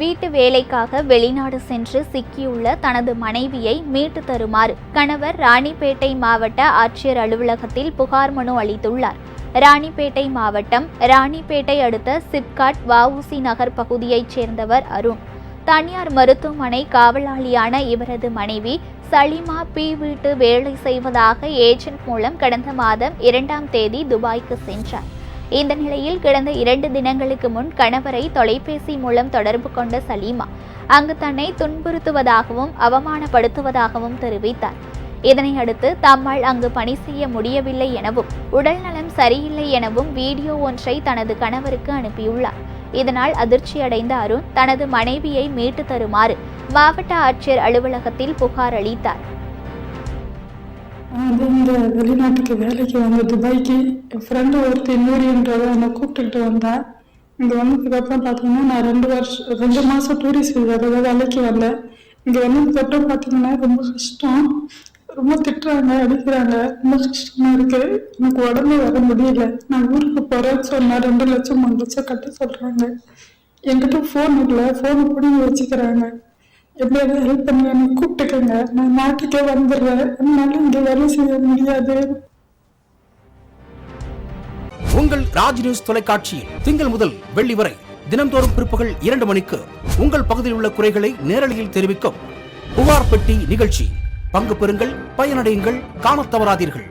வீட்டு வேலைக்காக வெளிநாடு சென்று சிக்கியுள்ள தனது மனைவியை மீட்டு தருமாறு கணவர் ராணிப்பேட்டை மாவட்ட ஆட்சியர் அலுவலகத்தில் புகார் மனு அளித்துள்ளார். ராணிப்பேட்டை மாவட்டம் ராணிப்பேட்டை அடுத்த சிப்காட் வவுசி நகர் பகுதியைச் சேர்ந்தவர் அருண். தனியார் மருத்துவமனை காவலாளியான இவரது மனைவி சலிமா பி வீட்டு வேலை செய்வதாக ஏஜென்ட் மூலம் கடந்த மாதம் இரண்டாம் தேதி துபாய்க்கு சென்றார். இந்த நிலையில் கடந்த இரண்டு தினங்களுக்கு முன் கணவரை தொலைபேசி மூலம் தொடர்பு கொண்ட சலீமா அங்கு தன்னை துன்புறுத்துவதாகவும் அவமானப்படுத்துவதாகவும் தெரிவித்தார். இதனை அடுத்து தம்மால் அங்கு பணி செய்ய முடியவில்லை எனவும் உடல்நலம் சரியில்லை எனவும் வீடியோ ஒன்றை தனது கணவருக்கு அனுப்பியுள்ளார். இதனால் அதிர்ச்சியடைந்த அருண் தனது மனைவியை மீட்டு தருமாறு மாவட்ட ஆட்சியர் அலுவலகத்தில் புகார் அளித்தார். அது இந்த வெளிநாட்டுக்கு வேலைக்கு வந்த துபாய்க்கு என் ஃப்ரெண்டு ஒருத்தர் நூறின்றதை என்னை கூப்பிட்டுக்கிட்டு வந்தேன் இங்கே வந்ததுக்கப்புறம் பார்த்தீங்கன்னா நான் ரெண்டு வருஷம் ரெண்டு மாதம் டூரிஸ்ட் வீசாக வேலைக்கு வந்தேன். இங்கே வந்ததுக்கப்புறம் பார்த்தீங்கன்னா ரொம்ப கஷ்டம். ரொம்ப திட்டுறாங்க அடிக்கிறாங்க. ரொம்ப கஷ்டமாக இருக்குது எனக்கு உடம்பு வர முடியல. நான் ஊருக்கு போகிறேன்னு சொன்னால் ரெண்டு லட்சம் மூணு லட்சம் கட்ட சொல்கிறாங்க என்கிட்ட ஃபோன் இல்லை. ஃபோனை பிடிங்கி வச்சுக்கிறாங்க. எப்படியாவது ஹெல்ப் பண்ணி என்னை கூப்பிட்டுக்கோங்க. நான் நாட்டுக்கே வந்துடுறேன். என்னால இங்கே வேலை செய்ய முடியாது. உங்கள் ராஜ் நியூஸ் தொலைக்காட்சியில் திங்கள் முதல் வெள்ளி வரை தினம்தோறும் பிற்பகல் இரண்டு மணிக்கு உங்கள் பகுதியில் உள்ள குறைகளை நேரலையில் தெரிவிக்கும் புகார் பெட்டி நிகழ்ச்சி. பங்கு பெறுங்கள் பயனடையுங்கள் காணத் தவறாதீர்கள்.